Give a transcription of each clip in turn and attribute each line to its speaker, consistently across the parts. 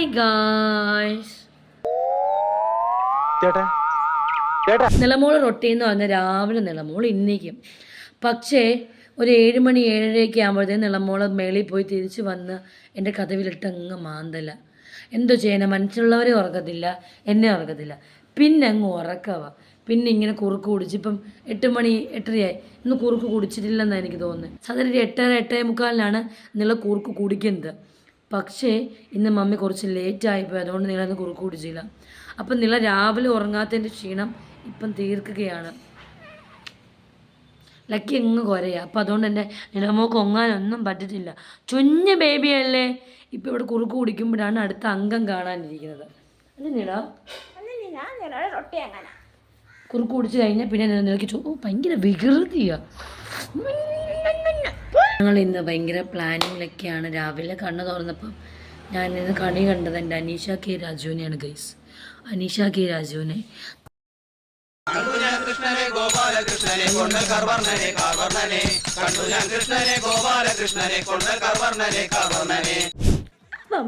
Speaker 1: Hi guys നിലമോൾ റൊട്ടീന്ന് പറഞ്ഞ രാവിലെ നിലമോൾ ഇന്നേക്കും പക്ഷേ ഒരു ഏഴ് മണി ഏഴരയൊക്കെ ആകുമ്പോഴത്തേക്കും നിലമോൾ മേളിൽ പോയി തിരിച്ച് വന്ന് എന്റെ കഥവിലിട്ട് അങ്ങ് മാന്തല. എന്തോ ചെയ്യണം? മനുഷ്യരുള്ളവരെ ഉറക്കത്തില്ല എന്നെ ഉറക്കത്തില്ല. പിന്നെ അങ്ങ് ഉറക്കവ. പിന്നെ ഇങ്ങനെ കുറുക്ക് കുടിച്ച് ഇപ്പം എട്ട് മണി എട്ടരയായി. ഇന്ന് കുറുക്ക് കുടിച്ചിട്ടില്ലെന്നാണ് എനിക്ക് തോന്നുന്നത് സാധാരണ എട്ടര എട്ടേ മുക്കാലിനാണ് നില കുറുക്ക് കുടിക്കുന്നത്. പക്ഷേ ഇന്ന് മമ്മി കുറച്ച് ലേറ്റ് ആയിപ്പോയി അതുകൊണ്ട് നിങ്ങളന്ന് കുറുക്ക് കുടിച്ചില്ല അപ്പം നിങ്ങൾ രാവിലെ ഉറങ്ങാത്തതിന്റെ ക്ഷീണം ഇപ്പം തീർക്കുകയാണ്. ലക്കി എങ്ങ് കുറയാ അപ്പം അതുകൊണ്ട് എന്റെ നിലമോക്ക് ഒങ്ങാനൊന്നും പറ്റത്തില്ല ചുഞ്ഞ ബേബിയല്ലേ? ഇപ്പം ഇവിടെ കുറുക്ക് കുടിക്കുമ്പോഴാണ് അടുത്ത അംഗം കാണാനിരിക്കുന്നത്. അല്ലേ നില കുറുക്ക് കുടിച്ച് കഴിഞ്ഞാൽ പിന്നെ നിലയ്ക്ക് ഭയങ്കര വികൃതിയാ. ഞങ്ങൾ ഇന്ന് ഭയങ്കര പ്ലാനിങ്ങിലൊക്കെയാണ് രാവിലെ കണ്ണ് തുറന്നപ്പം ഞാൻ ഇന്ന് കണി കണ്ടത് എന്റെ അനീഷ കെ രാജുവിനെയാണ് ഗൈസ് അനീഷ കെ രാജുവിനെ.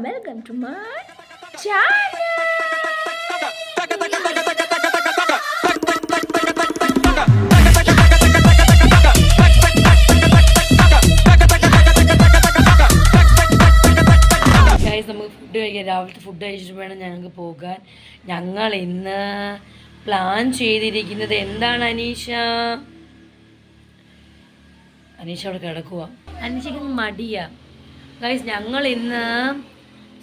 Speaker 2: Welcome to my channel
Speaker 1: food കഴിക്കാം രാവിലത്തെ ഫുഡ് കഴിച്ചിട്ട് വേണം ഞങ്ങൾക്ക് പോകാൻ. ഞങ്ങൾ ഇന്ന് പ്ലാൻ ചെയ്തിരിക്കുന്നത് എന്താണ് അനീഷ? അനീഷ അവിടെ കിടക്കുക അനീഷയ്ക്ക് മടിയാ. ഗൈസ് ഞങ്ങൾ ഇന്ന്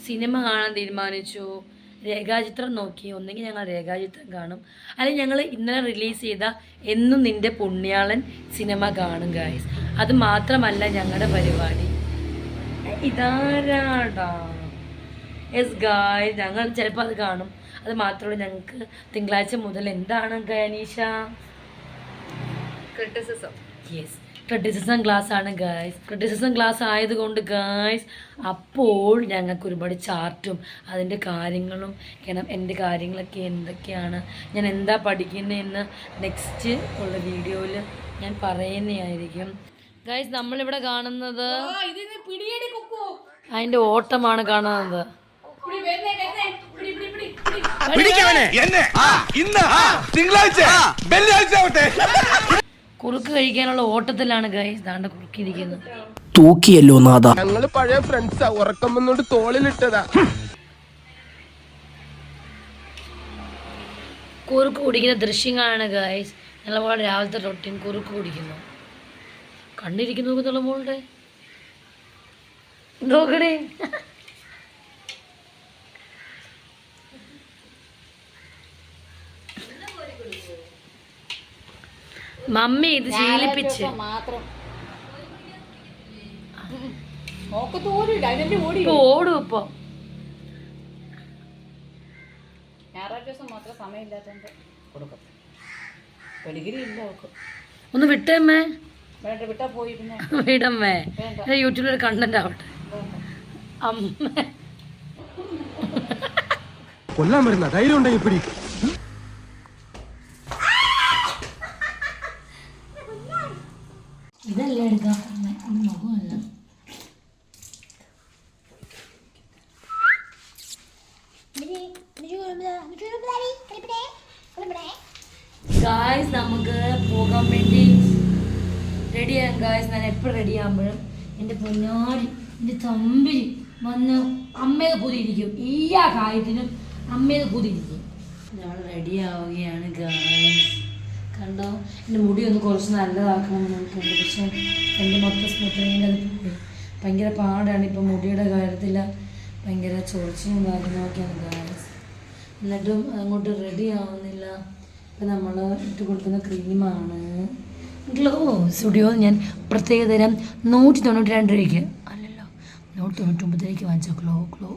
Speaker 1: സിനിമ കാണാൻ തീരുമാനിച്ചു. രേഖാചിത്രം നോക്കി. ഒന്നെങ്കിൽ ഞങ്ങൾ രേഖാചിത്രം കാണും. അല്ലെങ്കിൽ ഞങ്ങൾ ഇന്നലെ റിലീസ് ചെയ്ത എന്നും നിന്റെ പുണ്യാളൻ സിനിമ കാണും ഗൈസ് അത് മാത്രമല്ല ഞങ്ങളുടെ പരിപാടി. ഇതാരാടാ? യെസ് ഗായ് ഞങ്ങൾ ചിലപ്പോൾ അത് കാണും. അത് മാത്രമല്ല ഞങ്ങൾക്ക് തിങ്കളാഴ്ച മുതൽ എന്താണ് ഗയനീഷ
Speaker 2: ക്രിട്ടിസിസം
Speaker 1: യെസ് ക്രിട്ടിസിസം ക്ലാസ് ആണ് ഗായ്സ് ക്രിട്ടിസിസം ക്ലാസ് ആയതുകൊണ്ട് ഗായ്സ് അപ്പോൾ ഞങ്ങൾക്ക് ഒരുപാട് ചാർട്ടും അതിന്റെ കാര്യങ്ങളും കാരണം എന്റെ കാര്യങ്ങളൊക്കെ എന്തൊക്കെയാണ് ഞാൻ എന്താ പഠിക്കുന്നതെന്ന് നെക്സ്റ്റ് ഉള്ള വീഡിയോയിൽ ഞാൻ പറയുന്നതായിരിക്കും. ഗായ്സ് നമ്മളിവിടെ കാണുന്നത് അതിന്റെ ഓട്ടമാണ് കാണുന്നത്.
Speaker 3: പിടിക്കവനെ. എന്നെ. ഇന്ന് തിങ്കളാഴ്ച വെള്ളിയാഴ്ച ആവട്ടെ.
Speaker 1: കുറുക്ക് കഴിക്കാനുള്ള ഓട്ടത്തിലാണ് ഗൈസ് ദാണ്ട കുറുക്കിയിരിക്കുന്നത്
Speaker 4: തൂക്കിയല്ലോ നാഥ.
Speaker 5: ഞങ്ങൾ പഴയ ഫ്രണ്ട്സാ ഉറക്കം വന്നോണ്ട് തോളിലിട്ടതാ.
Speaker 1: കുറുക്ക് കുടിക്കുന്ന ദൃശ്യങ്ങളാണ് ഗൈസ് ഞങ്ങളെ രാവിലത്തെ റൊട്ടീൻ കുറുക്ക് കുടിക്കുന്നു. കണ്ടിരിക്കുന്നു നോക്കുന്നുള്ള മോളുടെ. നോക്കണേ മമ്മി ഇത് ശീലിപ്പിച്ച്.
Speaker 2: മാത്രം. ഓടി
Speaker 1: ഇപ്പൊ ഓടും ഇപ്പൊ.
Speaker 2: ഞായറാഴ്ച ദിവസം മാത്രം സമയമില്ലാത്തതുകൊണ്ട് കൊടുക്കും. പെടിഗിരി ഇല്ല അവൾക്ക്.
Speaker 1: ഒന്ന് വിട്ടേമ്മേ
Speaker 2: വേണ്ട വിട്ടാ
Speaker 1: വിടമ്മേ യൂട്യൂബിൽ ഒരു കണ്ടന്റ് ആവട്ടെ. അമ്മ.
Speaker 5: കൊല്ലാൻ വരുന്ന ധൈര്യം ഉണ്ടെങ്കിൽ പിടി.
Speaker 1: ഇതല്ലേ എടുക്കാൻ പറഞ്ഞത് ഇത് മുഖമല്ല. ഗായ്സ് നമുക്ക് പോകാൻ വേണ്ടി റെഡിയാകും ഗായ്സ് ഞാൻ എപ്പോഴും റെഡി ആകുമ്പോഴും എന്റെ പൊന്നാരി എന്റെ തമ്പി വന്ന് അമ്മയത് കൂതിയിരിക്കും ഈ ആ കാര്യത്തിനും അമ്മയത് കൂതിയിരിക്കും ഞങ്ങൾ റെഡി ആവുകയാണ് ഗായ്സ് കണ്ടോ? എന്റെ മുടി ഒന്ന് കുറച്ച് നല്ലതാക്കണമെന്ന് ഉണ്ട് പക്ഷേ എന്റെ മൊത്തം സ്മൂത്തനിങ്ങിന്റെ അത് പോയി. ഭയങ്കര പാടാണ് ഇപ്പം മുടിയുടെ കാര്യത്തിൽ ഭയങ്കര ചൊറിച്ചിലും കാര്യങ്ങളൊക്കെയാണ് ഗായ്സ് എന്നിട്ടും അങ്ങോട്ട് റെഡി ആവുന്നില്ല. ഇപ്പം നമ്മൾ ഇട്ട് കൊടുക്കുന്ന ക്രീമാണ് ഗ്ലോ സ്റ്റുഡിയോ ഞാൻ പ്രത്യേക തരം നൂറ്റി തൊണ്ണൂറ്റി രണ്ട് രൂപയ്ക്ക് അല്ലല്ലോ നൂറ്റി തൊണ്ണൂറ്റൊമ്പത് രൂപയ്ക്ക് വാങ്ങിച്ച ഗ്ലോ ഗ്ലോ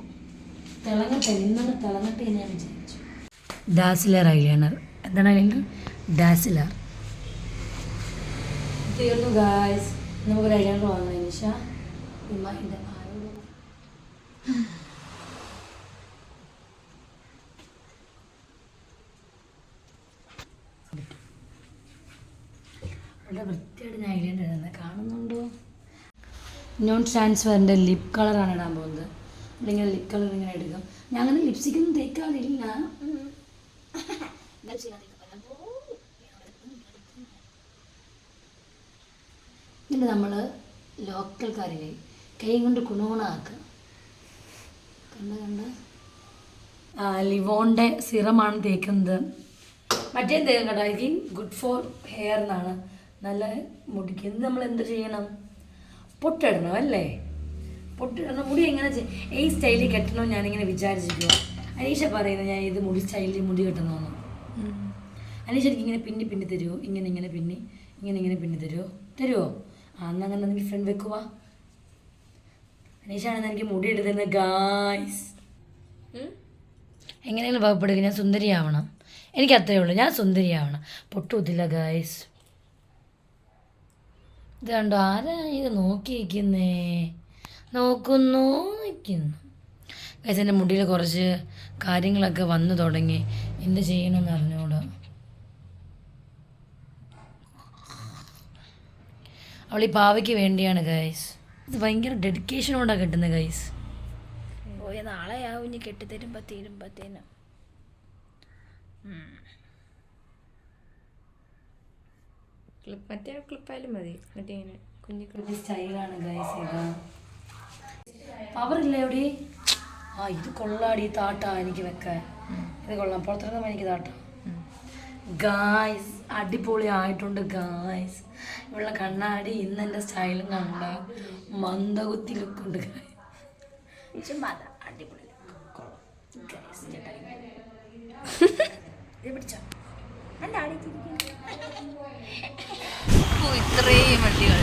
Speaker 1: തിളങ്ങട്ടെ ഇന്നലെ തിളങ്ങട്ടെ ഞാൻ വിചാരിച്ചു. ഡാസിലെ ഐലൈനർ എന്താണ് ഐലൈനർ ഡാസിലർ തീർന്നു ഗായ്സ് നമുക്ക് ഐലൈനർ വാങ്ങാം നിഷ? ഉമ്മ എന്റെ ആരോട്. വളരെ വൃത്തിയായിട്ട് ഞാൻ ഐലൈനർ ഇടുന്നത് കാണുന്നുണ്ടോ? നോൺ ട്രാൻസ്ഫറിന്റെ ലിപ് കളറാണ് ഇടാൻ പോകുന്നത്. ഇവിടെ ഇങ്ങനെ ലിപ് കളർ ഇങ്ങനെ എടുക്കും ഞാൻ അങ്ങനെ ലിപ്സ്റ്റിക്കൊന്നും തേക്കാറില്ല. എന്നിട്ട് നമ്മൾ ലോക്കൽക്കാരിലെ കൈ കൊണ്ട് കുണുകുണാക്കുക കണ്ട? കണ്ട ലിവോണിന്റെ സിറമാണ് തേക്കുന്നത്. മറ്റേ തേക്കും കേട്ടോ ഗുഡ് ഫോർ ഹെയർ എന്നാണ്. നല്ല മുടിക്ക്. ഇത് നമ്മൾ എന്ത് ചെയ്യണം? പൊട്ടിടണം അല്ലേ? പൊട്ടിടണം. മുടി എങ്ങനെ ഈ സ്റ്റൈലിൽ കെട്ടണമെന്ന് ഞാനിങ്ങനെ വിചാരിച്ചിരിക്കുക അനീഷ പറയുന്നത് ഞാൻ ഇത് മുടി സ്റ്റൈലിൽ മുടി കെട്ടണമെന്ന് അനീഷ എനിക്ക് ഇങ്ങനെ പിന്നി പിന്നി തരുമോ ഇങ്ങനെ ഇങ്ങനെ പിന്നി ഇങ്ങനെ ഇങ്ങനെ പിന്നി തരുമോ തരുമോ എന്നാൽ അങ്ങനെ എനിക്ക് ഫ്രണ്ട് വെക്കുക അനീഷാണെന്ന് എനിക്ക് മുടി എടുത്തത് ഗായ്സ് എങ്ങനെയാണ് വകുപ്പെടുക ഞാൻ സുന്ദരിയാവണം. എനിക്ക് അത്രയേ ഉള്ളൂ ഞാൻ സുന്ദരിയാവണം. പൊട്ടുകുത്തില്ല ഗായ്സ് ഇത് കണ്ടോ ആരാ ഇത് നോക്കി നിൽക്കുന്നേ നോക്കുന്നു. നിൽക്കുന്നു ഗൈസ് എന്റെ മുടിയിൽ കുറച്ച് കാര്യങ്ങളൊക്കെ വന്നു തുടങ്ങി. എന്ത് ചെയ്യണമെന്ന് അറിഞ്ഞൂടാ അവൾ ഈ പാവയ്ക്ക് വേണ്ടിയാണ് ഗൈസ് ഇത് ഭയങ്കര ഡെഡിക്കേഷനോടാണ് കിട്ടുന്നത് ഗൈസ്
Speaker 2: പോയ ആ ഇനി കെട്ടിത്തരുമ്പോൾ തീരുമ്പത്തേനും.
Speaker 4: ക്ലിപ്പ് മറ്റേ ക്ലിപ്പായാലും മതി. മറ്റേ ഇങ്ങനെ കുഞ്ഞു
Speaker 1: കുഞ്ഞു സ്റ്റൈലാണ് ഗൈസ് ഇത്. പവറില്ല എവിടെ? ആ ഇത് കൊള്ളാടി താട്ടാ എനിക്ക് വെക്കാൻ. ഇത് കൊള്ളാം. പുറത്തിറങ്ങുമ്പോൾ എനിക്ക് താട്ടാ. ഗായ്സ് അടിപൊളി ആയിട്ടുണ്ട് ഗായ്സ് ഇവളുടെ കണ്ണാടി ഇന്ന് എന്റെ സ്റ്റൈലും കണ്ട മന്ദകുത്തി ലുക്കുണ്ട് അടിപൊളി
Speaker 4: ഇത്രയും വണ്ടികൾ.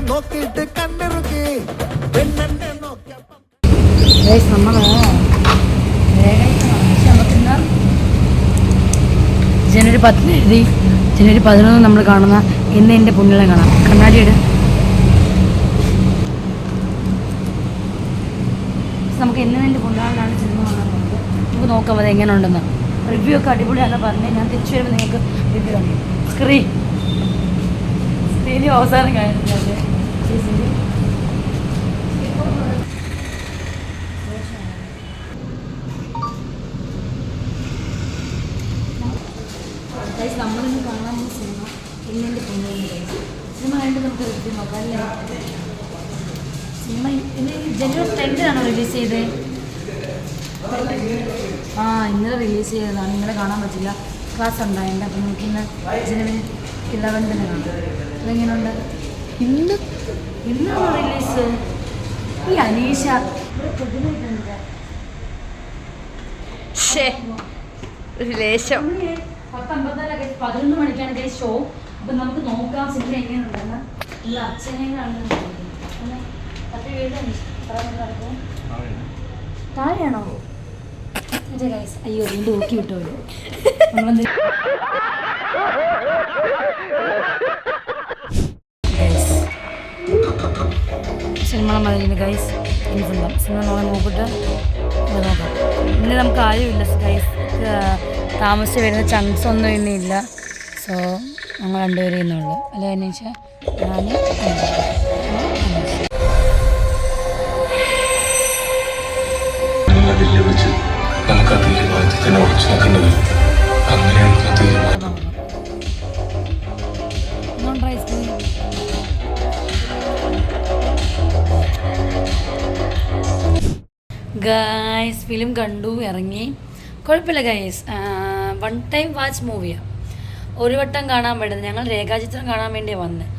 Speaker 6: നോക്കിയിട്ട് കണ്ണിറുക്കി. പെണ്ണെന്നെ നോക്കിയപ്പം
Speaker 1: ജനുവരി പത്തിന് എഴുതി. ജനുവരി പതിനൊന്ന് നമ്മൾ കാണുന്ന ഇന്ന് എന്റെ പുണ്യം കാണാം. കണ്ണാടി ഇട്. നമുക്ക് ഇന്ന് എന്റെ പുണ്യാളിലാണ് സിനിമ കാണാൻ നമുക്ക് നോക്കാം അത് എങ്ങനെ ഉണ്ടെന്ന് റിവ്യൂ ഒക്കെ അടിപൊളിയാണെന്ന് പറഞ്ഞ് ഞാൻ തിരിച്ചു വരുമ്പോൾ നിങ്ങൾക്ക് റിവ്യൂ കാണിക്കും. സ്ക്രീൻ സ്ക്രീനിൽ അവസാനം ആ ഇന്നലെ റിലീസ് ചെയ്തതാണ്. ഇന്നലെ കാണാൻ പറ്റില്ല. ക്ലാസ് ഉണ്ടായിട്ടുണ്ട്. അപ്പം നമുക്ക് ഇന്ന് ജനുവരി തന്നെ കാണാം. അതെങ്ങനെയുണ്ട്? ഇന്ന്? ഇന്നാണോ റിലീസ്? ഈ അനീഷ. ഇവിടെ പുതുമയുണ്ട്
Speaker 4: ഒരു ലേശം.
Speaker 1: പത്തമ്പത്തിനാലൊക്കെ പതിനൊന്ന് മണിക്കാണ് ഗൈസ് ഷോ അപ്പൊ നമുക്ക് നോക്കാം സിനിമ എങ്ങനെയുണ്ടെന്ന്. ഉള്ള അച്ഛനെയാണ് താഴെയാണോ? അതെ ഗൈസ് അയ്യോ വീണ്ടും ഊക്കി വിട്ടോ നമ്മളെന്ത് സിനിമ മതിന് ഗൈസ് എനിക്കുണ്ടാവും സിനിമ നോക്കാൻ നോക്കിയിട്ട് നോക്കാം ഇന്ന് നമുക്ക് ആരുമില്ല ഗൈസ് താമസിച്ച് വരുന്ന ചങ്ക്സ് ഒന്നും ഇന്നില്ല സോ ഞങ്ങൾ രണ്ടുപേരും ഇന്നുള്ളൂ. അല്ലേ വെച്ചാൽ ഞാൻ
Speaker 7: അതിൽ വെച്ച് നമുക്ക് തീരുമാനത്തിൽ തന്നെ ഉറച്ചു നിൽക്കേണ്ടത് അങ്ങനെയാണ്
Speaker 1: ഗായ്സ് ഫിലിം കണ്ടു ഇറങ്ങി. കുഴപ്പമില്ല ഗൈസ് വൺ ടൈം വാച്ച് മൂവിയാണ് ഒരു വട്ടം കാണാൻ പറ്റുന്നത് ഞങ്ങൾ രേഖാചിത്രം കാണാൻ വേണ്ടി വന്നത്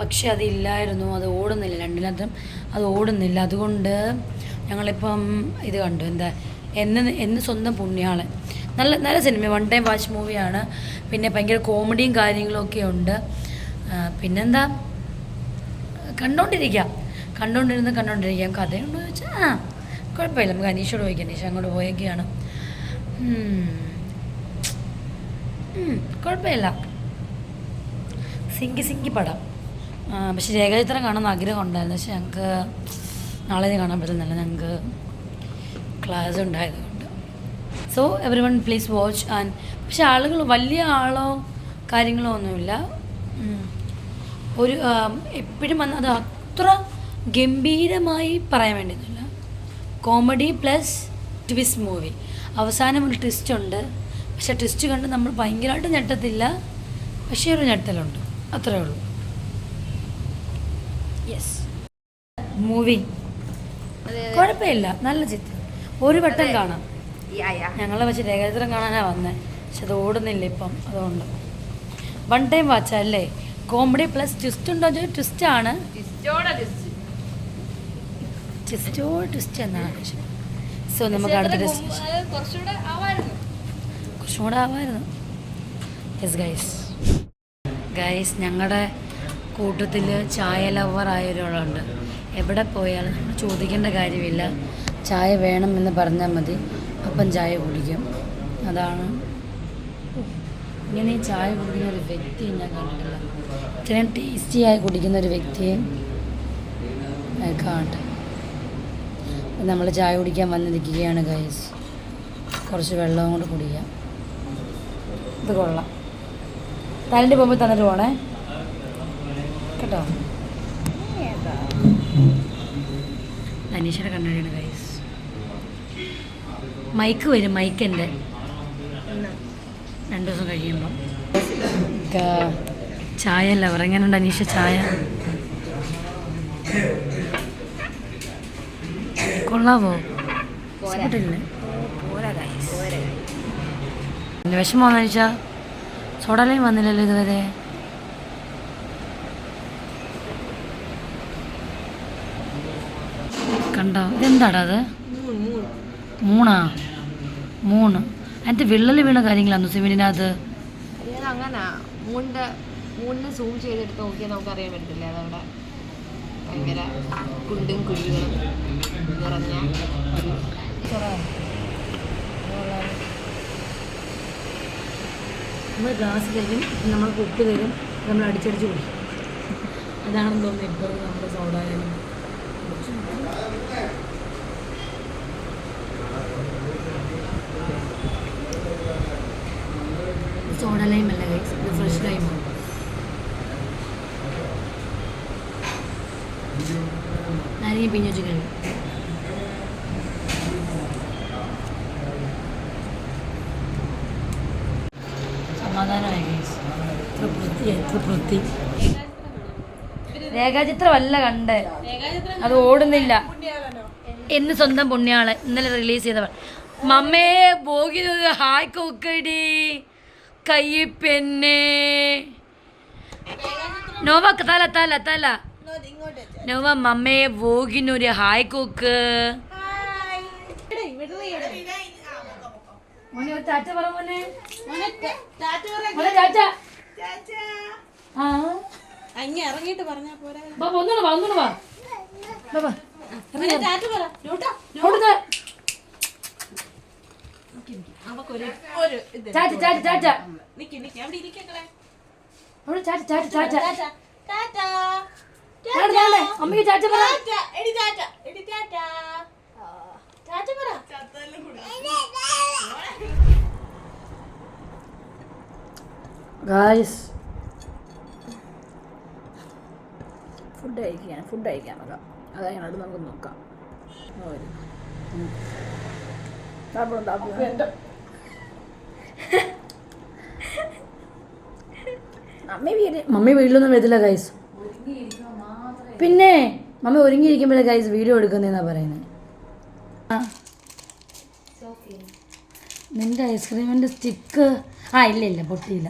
Speaker 1: പക്ഷെ അതില്ലായിരുന്നു അത് ഓടുന്നില്ല. രണ്ടിനകത്തും അത് ഓടുന്നില്ല. അതുകൊണ്ട് ഞങ്ങളിപ്പം ഇത് കണ്ടു. എന്താ എന്ന് എന്ന് സ്വന്തം പുണ്യാൾ നല്ല നല്ല സിനിമ വൺ ടൈം വാച്ച് മൂവിയാണ് പിന്നെ ഭയങ്കര കോമഡിയും കാര്യങ്ങളൊക്കെ ഉണ്ട്. പിന്നെന്താ? കണ്ടോണ്ടിരിക്കാം. കണ്ടോണ്ടിരുന്ന് കണ്ടോണ്ടിരിക്കാം. കഥയുണ്ടോ ചോദിച്ചാൽ ആ കുഴപ്പമില്ല. നമുക്ക് അനീഷോട് ചോദിക്കാം. അനീഷ അങ്ങോട്ട്. ഉം, കുഴപ്പമില്ല. സിങ്കി സിങ്കി പടം. പക്ഷെ രേഖാചിത്രം കാണാൻ ആഗ്രഹം ഉണ്ടായിരുന്നു. പക്ഷെ ഞങ്ങൾക്ക് നാളെ ഇത് കാണാൻ പറ്റുന്നില്ല. ഞങ്ങൾക്ക് ക്ലാസ് ഉണ്ടായതുകൊണ്ട്. So every one please watch and പക്ഷെ ആളുകൾ വലിയ ആളോ കാര്യങ്ങളോ ഒന്നുമില്ല. ഒരു എപ്പോഴും വന്ന് അത് അത്ര ഗംഭീരമായി പറയാൻ വേണ്ടിയൊന്നുമില്ല കോമഡി പ്ലസ് ട്വിസ്റ്റ് മൂവി അവസാനം ഒരു ട്വിസ്റ്റ് ഉണ്ട്. പക്ഷെ ട്വിസ്റ്റ് കണ്ട് നമ്മൾ ഭയങ്കരമായിട്ട് ഞെട്ടത്തില്ല. പക്ഷേ ഒരു ഞെട്ടലുണ്ട്. അത്രേ ഉള്ളൂ. യെസ് മൂവി കുഴപ്പമില്ല. നല്ല ചിത്രം. ഒരു വട്ടം കാണാം. ഞങ്ങളെ വെച്ച് രേഖാചിത്രം കാണാനാണ് വന്നത് പക്ഷെ അത് ഓടുന്നില്ല ഇപ്പം. അതുകൊണ്ട്. വൺ ടൈം വാച്ചാ അല്ലേ? കോമഡി പ്ലസ് ട്വിസ്റ്റ് ഉണ്ടോ ട്വിസ്റ്റ് ആണ്. ട്വിസ്റ്റോ ട്വിസ്റ്റ് എന്നാണ് സോ നമുക്ക് അടുത്ത കുറച്ചും കൂടെ ആവായിരുന്നു. യെസ് ഗൈസ് ഗൈസ് ഞങ്ങളുടെ കൂട്ടത്തിൽ ചായ ലവർ ആയ ഒരാളുണ്ട്. എവിടെ പോയാലും നമ്മൾ ചോദിക്കേണ്ട കാര്യമില്ല. ചായ വേണം എന്ന് പറഞ്ഞാൽ മതി. അപ്പം ചായ കുടിക്കും. അതാണ്. ഇങ്ങനെ ചായ കുടിക്കുന്ന ഒരു വ്യക്തിയെ ഞാൻ കണ്ടിട്ടില്ല. ഇത്രയും ടേസ്റ്റിയായി കുടിക്കുന്ന ഒരു വ്യക്തിയെ കാണ്ട് നമ്മൾ ചായ കുടിക്കാൻ വന്നിരിക്കുകയാണ് ഗൈസ് കുറച്ച് വെള്ളവും കൂടെ കുടിക്കാം. ഇത് കൊള്ളാം. തലന്റെ പോകുമ്പോൾ തന്നിട്ട് പോണേ. കേട്ടോ? അനീഷയുടെ കണ്ണടിയാണ് ഗൈസ് മൈക്ക് വരും മൈക്ക് എന്റെ രണ്ട് ദിവസം കഴിയുമ്പോൾ ചായ അല്ല എങ്ങനെയുണ്ട് അനീഷ ചായ. കൊള്ളാവോ? എന്റെ വിഷമം വിഷമമാണെന്ന് വെച്ചാൽ സോഡാലയും വന്നില്ലല്ലോ ഇതുവരെ. കണ്ടോ? ഇതെന്താടാ അത്? മൂണാ? മൂണ്. അതിന്റെ വിള്ളൽ വീണ കാര്യങ്ങളാണ് സിമിനകത്ത്
Speaker 4: അങ്ങനെ? മൂണിന്റെ മൂണിനെ സൂം ചെയ്തെടുത്ത് നോക്കിയാൽ നമുക്ക് അറിയാൻ പറ്റില്ല അതവിടെ? ഭയങ്കര കുണ്ടും കുഴികളും. നിറഞ്ഞ
Speaker 1: നമ്മൾ ഗ്ലാസ് തരും നമ്മൾ കുക്ക് തരും നമ്മൾ അടിച്ചടിച്ച് കുടിക്കും. അതാണെന്ന് തോന്നുന്നു ഇപ്പോൾ നമ്മുടെ സോഡായാലും സോഡ ലൈം അല്ല ഗൈസ് ഇത് ഫ്രഷ് ലൈമാണ് നാരങ്ങ പിഞ്ഞു വെച്ച് വൃത്തി രേഖാചിത്രമല്ല കണ്ട് അത് ഓടുന്നില്ല. എന്ന് സ്വന്തം പുണ്യാൾ ഇന്നലെ റിലീസ് ചെയ്തവൾ. മമ്മേ ബോഗി ഹായ് കൊക്കടി. കയ്യപ്പെന്നെ നോവ തല തല തല. നോവ മമ്മേ വോഗിനൊരു ഹായ് കൊക്ക്. മോനെ ഒരു ടാറ്റ പറ മോനെ. ആ
Speaker 2: അങ്ങ് ഇറങ്ങിയിട്ട് പറഞ്ഞാ പോരാ.
Speaker 1: ഒന്നുകൂടെ വാ ഒന്നുകൂടെ വാ വാ,
Speaker 2: ഇത്
Speaker 1: ചാറ്റ് ചാറ്റ് ചാറ്റ്.
Speaker 2: നിക്ക് നിക്ക് അവിടെ ഇരിക്കങ്ങളെ
Speaker 1: അവിടെ ചാറ്റ് ചാറ്റ് ചാറ്റ്
Speaker 2: ടാറ്റ ടാറ്റ
Speaker 1: ചാറ്റ് ചാറ്റ് അമ്മയ്ക്ക് ചാറ്റ് പറ
Speaker 2: ടാറ്റ എടി ടാറ്റ എടി ടാറ്റ ടാറ്റ പറ
Speaker 1: ഗായ്സ് ഫുഡ് കഴിക്കുകയാണ് ഫുഡ് കഴിക്കാൻ നോക്കാം അത് ഞങ്ങളോട് നമുക്ക് നോക്കാം. മമ്മി വീട് മമ്മി വീട്ടിലൊന്നും വരത്തില്ല ഗൈസ് പിന്നെ മമ്മി ഒരുങ്ങിയിരിക്കുമ്പോഴേ ഗൈസ് വീഡിയോ എടുക്കുന്നതെന്നാ പറയുന്നത് ആ. നിന്റെ ഐസ്ക്രീമിന്റെ സ്റ്റിക്ക് ആ ഇല്ല ഇല്ല പൊട്ടിയില്ല.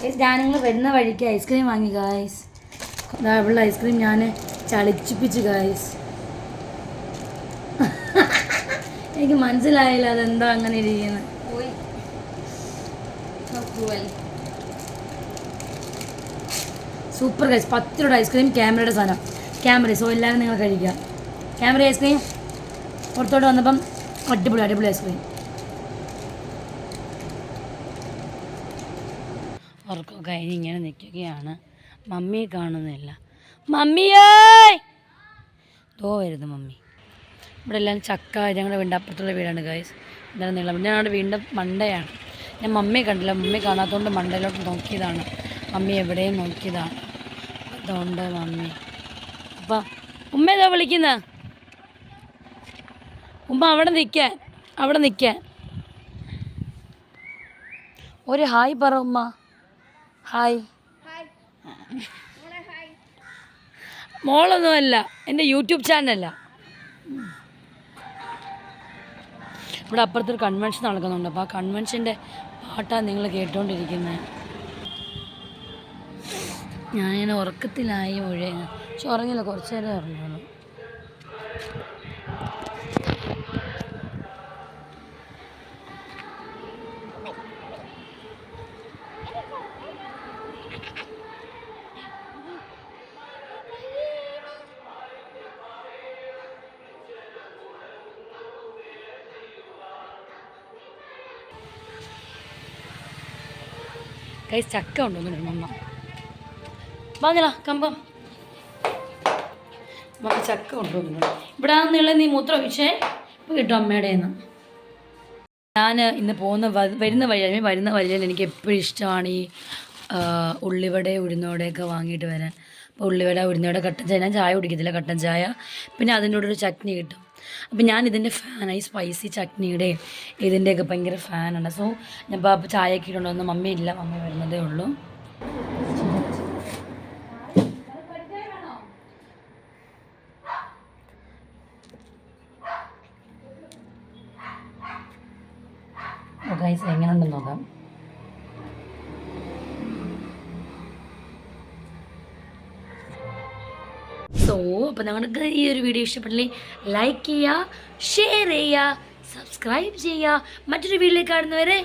Speaker 1: ഗൈസ് ഞാനിങ്ങൾ വരുന്ന വഴിക്ക് ഐസ്ക്രീം വാങ്ങി ഗായ്സ് അവളുടെ ഐസ്ക്രീം ഞാൻ ചളിച്ചിപ്പിച്ച് ഗായ്സ് എനിക്ക് മനസ്സിലായില്ല അതെന്താ അങ്ങനെ ഇരിക്കുന്നത് സൂപ്പർ ഗൈസ് പത്ത് രൂപ ഐസ്ക്രീം ക്യാമറയുടെ സാധനം. ക്യാമറ സോ എല്ലാവരും നിങ്ങൾ കഴിക്കുക. ക്യാമറ ഐസ്ക്രീം പുറത്തോട്ട് വന്നപ്പം അടിപൊളി അടിപൊളി ഐസ്ക്രീം ഉറക്കമൊക്കെ കഴിഞ്ഞ് ഇങ്ങനെ നിൽക്കുകയാണ് മമ്മിയെ കാണുന്നില്ല മമ്മിയേ! ദോ വരുന്നു മമ്മി. ഇവിടെ എല്ലാം ചക്ക ഞങ്ങളുടെ വീടിന്റെ അപ്പുറത്തുള്ള വീടാണ് ഗൈസ് എന്താണ് നീളം. ഞങ്ങളുടെ വീടിന്റെ മണ്ടയാണ്. ഞാൻ മമ്മിയെ കണ്ടില്ല. മമ്മി കാണാത്തതുകൊണ്ട് മണ്ടയിലോട്ട് നോക്കിയതാണ്. മമ്മി എവിടെയും നോക്കിയതാണ്. അതുകൊണ്ട് മമ്മി. അപ്പം ഉമ്മ ഏതാ വിളിക്കുന്ന? ഉമ്മ അവിടെ നിൽക്കാൻ അവിടെ നിൽക്കാൻ. ഒരു ഹായ് പറ ഉമ്മ. ഹായ്. മോളൊന്നുമല്ല എന്റെ യൂട്യൂബ് ചാനലല്ല. ഇവിടെ അപ്പുറത്തൊരു കൺവെൻഷൻ നടക്കുന്നുണ്ട്. അപ്പോൾ ആ കൺവെൻഷന്റെ പാട്ടാണ് നിങ്ങൾ കേട്ടുകൊണ്ടിരിക്കുന്നത് ഞാനിങ്ങനെ ഉറക്കത്തിലായി ഒഴുകുന്നു പക്ഷെ ഉറങ്ങില്ല കുറച്ച് നേരം ഉറങ്ങുള്ളൂ. കൈ ചക്ക ഉണ്ടോന്നു മമ്മ. വാങ്ങില്ല കമ്പം. മമ്മ ചക്ക കൊണ്ടുവന്നു ഇവിടെ നിന്നുള്ള നീ മൂത്രം ഒഴിച്ചേ. ഇപ്പോൾ കിട്ടും അമ്മയുടെ നിന്ന് ഞാൻ ഇന്ന് പോകുന്ന വരുന്ന വഴി വരുന്ന വഴിയിൽ എനിക്ക് എപ്പോഴും ഇഷ്ടമാണ് ഈ ഉള്ളിവട ഉഴുന്നോടെയൊക്കെ വാങ്ങിയിട്ട് വരാൻ. അപ്പോൾ ഉള്ളിവട ഉഴുന്നോടെ കട്ടൻ ചായ ഞാൻ ചായ കുടിക്കത്തില്ല കട്ടൻ ചായ. പിന്നെ അതിന്റെ കൂടെ ഒരു ചട്നി കിട്ടും. അപ്പോൾ ഞാൻ ഇതിന്റെ ഫാനായി സ്പൈസി ചട്നിയുടെ ഇതിന്റെയൊക്കെ ഭയങ്കര ഫാനാണ് സോ ഞാൻ ഇപ്പോൾ ചായയൊക്കെ ഇടണമെന്ന് ഇല്ല. മമ്മി വരുന്നതേ ഉള്ളൂ. ഗൈസ് എങ്ങനെയുണ്ടെന്ന് നോക്കാം. അപ്പോൾ നിങ്ങൾക്ക് ഈ ഒരു വീഡിയോ ഇഷ്ടപ്പെട്ടില്ലെങ്കിൽ ലൈക്ക് ചെയ്യുക ഷെയർ ചെയ്യുക സബ്സ്ക്രൈബ് ചെയ്യുക മറ്റൊരു വീഡിയോയിലേക്ക് കാണുന്നവരെ.